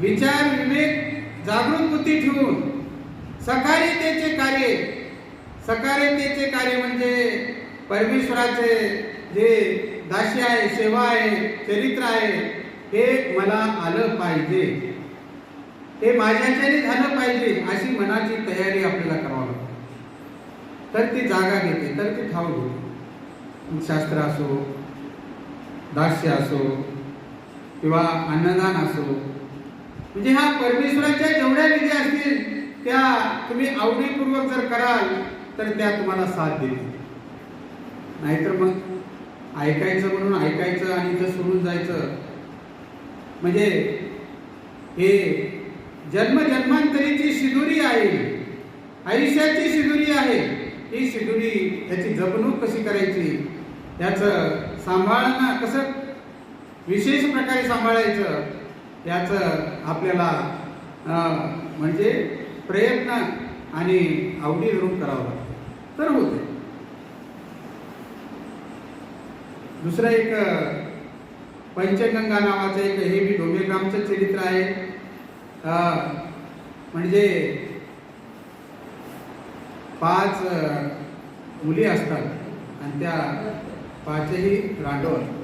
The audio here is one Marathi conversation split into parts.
विचार विवेक जागृत बुद्धी ठेवून सकारितेचे कार्य सकारितेचे कार्य म्हणजे परमेश्वराचे जे दास्य आहे सेवा आहे चरित्र आहे हे मला आलं पाहिजे. हे माझ्याच्याने झालं पाहिजे अशी मनाची तयारी आपल्याला करावं लागते. तर ती जागा घेते तर ती ठाव घेते. शास्त्र असो दास्य असो किंवा अन्नदान असो. म्हणजे ह्या परमेश्वराच्या जेवढ्या विधी असतील त्या तुम्ही आवडीपूर्वक जर कराल तर त्या तुम्हाला साथ देतील नाहीतर मग ऐकायचं म्हणून ऐकायचं आणि इथं सोडून जायचं. म्हणजे हे जन्मजन्मांतरीची शिदुरी आहे. आयुष्याची शिदुरी आहे. ही शिदुरी याची जपणूक कशी करायची? याचं सांभाळणं कसं विशेष प्रकारे सांभाळायचं याचं आपल्याला म्हणजे प्रयत्न आणि आवडी धरून करावं लागतं. तर होते दुसरं एक पंचगंगा नावाचं एक हे बी डोंगेग्रामचं चरित्र आहे. म्हणजे पाच मुली असतात आणि त्या पाचही रांडव असतात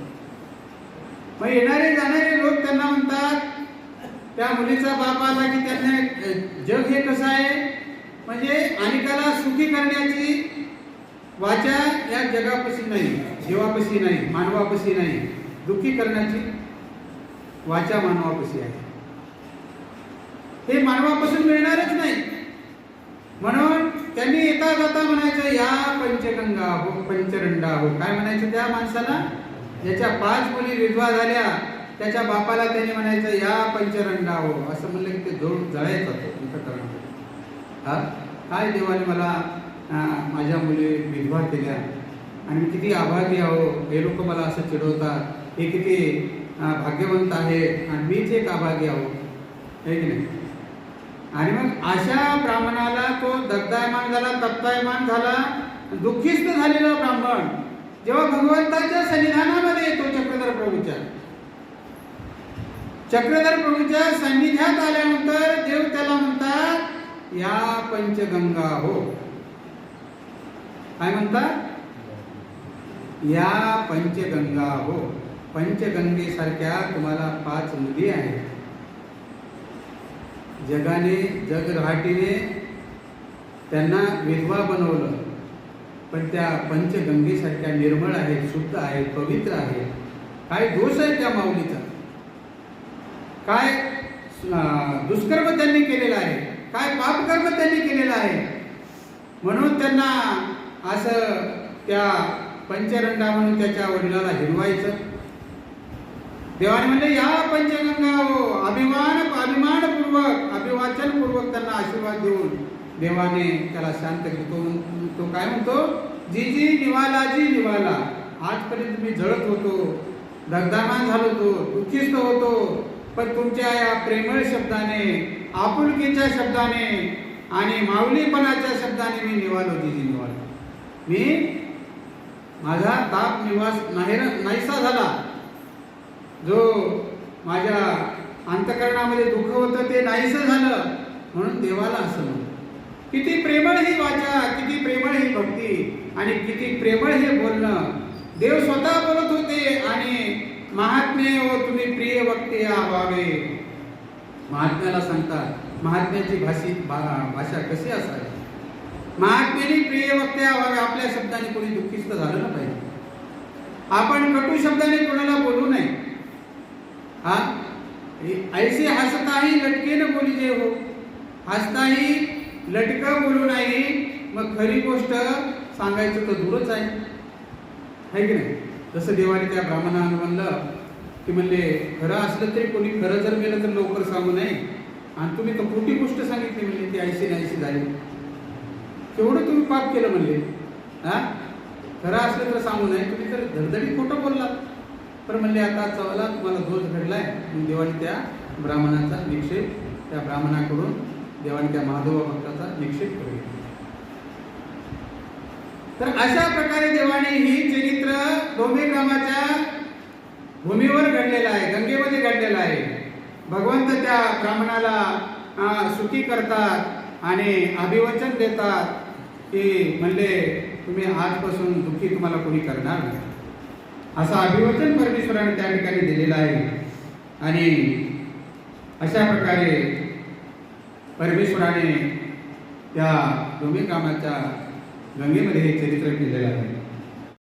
मग येणारे जाणारे लोक त्यांना म्हणतात त्या मुलीचा बाप आला की त्यांना जग हे कसं आहे? म्हणजे अनेकाला सुखी करण्याची वाचा या जगापाशी नाही जीवापशी नाही मानवापाशी नाही दुःखी करण्याची वाचा मानवापाशी आहे. हे मानवापासून मिळणारच नाही. म्हणून त्यांनी येता जाता म्हणायचं या पंचगंगा हो पंचरंडा हो. काय म्हणायचं त्या माणसाला? ज्याच्या पाच मुली विधवा झाल्या त्याच्या बापाला त्यांनी म्हणायचं या पंचरंडा असं म्हणलं की ते जोड जळायचं होतं अंतःकरणामध्ये. हा? काय देवाने मला माझ्या मुली विधवा केल्या? आणि किती आभारी आहो. हे लोक मला असं चिडवतात. हे किती भाग्यवंत आहे. आणि मीच एक आभागी आहो. हे की नाही? आणि मग अशा ब्राह्मणाला तो दग्धायमान झाला तप्तायमान झाला. दुःखीस्त झालेला ब्राह्मण. जेव्हा भगवंताच्या सनी येतो चक्रधर प्रभूच्या चक्रधर प्रभूच्या सान्निध्यात आल्यानंतर देव त्याला म्हणतात या पंचगंगा हो. काय म्हणतात? या पंचगंगा हो. पंचगंगेसारख्या तुम्हाला पाच नदी आहेत. जगाने जगराटीने त्यांना विधवा बनवलं पण त्या पंचगंगेसारख्या निर्मळ आहेत शुद्ध आहेत पवित्र आहेत. काय दोष आहे त्या माऊलीचा? काय दुष्कर्म त्यांनी केलेलं आहे? काय पापकर्म त्यांनी केलेलं आहे? म्हणून त्यांना असं त्या पंचरंगा म्हणून त्याच्या वडिलाला हिरवायचं. देवाने म्हणले या पंचगंगा हो, अभिमान अभिमानपूर्वक अभिवाचनपूर्वक त्यांना आशीर्वाद देऊन देवाने त्याला शांत करतो तो काय म्हणतो? जी जी निवाला जी निवाला आजपर्यंत मी झळत होतो दगदामान झालो होतो दुःखीस्त होतो पण तुमच्या या प्रेमळ शब्दाने आपुलकीच्या शब्दाने आणि माऊलीपणाच्या शब्दाने मी निवालो होती जी निवालो. मी माझा ताप निवास नाही नाहीसा झाला. जो माझ्या अंतकरणामध्ये दुःख होतं ते नाहीसं झालं म्हणून देवाला असं म्हणलं. किती प्रेमळ ही वाचा किती प्रेमळ ही भक्ती आणि किती प्रेमळ हे बोलणं. देव स्वतः बोलत होते आणि महात्मे व तुम्ही प्रिय वक्ते व्हावे महात्म्याला सांगतात महात्म्याची भाषी भाषा कशी असावी? महात्म्याने प्रिय वक्ते व्हावे आपल्या शब्दाने कोणी दुःखिस्त झालं ना पाहिजे. आपण कटू शब्दाने कोणाला बोलू नये. हा? ऐसे हसताही लटकेन बोलीजे हो. हसताही लटक बोलू नाही. मग खरी गोष्ट सांगायचं तर दूरच आहे. है की नाही? जसं देवाने त्या ब्राह्मणानं म्हणलं की म्हणले खरं असलं तरी कोणी खरं जर मेलं तर लवकर सांगू नये. आणि तुम्ही तर खोटी गोष्ट सांगितली म्हणले ती ऐशी नाहीशी झाली. केवढं तुम्ही पाप केलं म्हणले? हा? खरं असलं तर सांगू नये. तुम्ही तर धडधडी खोटं बोललात. तर म्हणले आता चवला तुम्हाला दोष घडलाय. म्हणून देवाने त्या ब्राह्मणाचा निक्षेप त्या ब्राह्मणाकडून देवाने त्या माधव भक्ताचा निक्षेप करू तर अशा प्रकारे देवाने ही चरित्र डोंबे ग्रामाच्या भूमीवर घडलेलं आहे गंगेमध्ये घडलेलं आहे. भगवंत त्या ब्राह्मणाला सुखी करतात आणि अभिवचन देतात की म्हणले तुम्ही आजपासून दुःखी तुम्हाला कोणी करणार नाही. असं अभिवचन परमेश्वराने त्या ठिकाणी दिलेलं आहे. आणि अशा प्रकारे परमेश्वराने त्या कामाच्या गंगेमध्ये हे चरित्र केलेलं आहे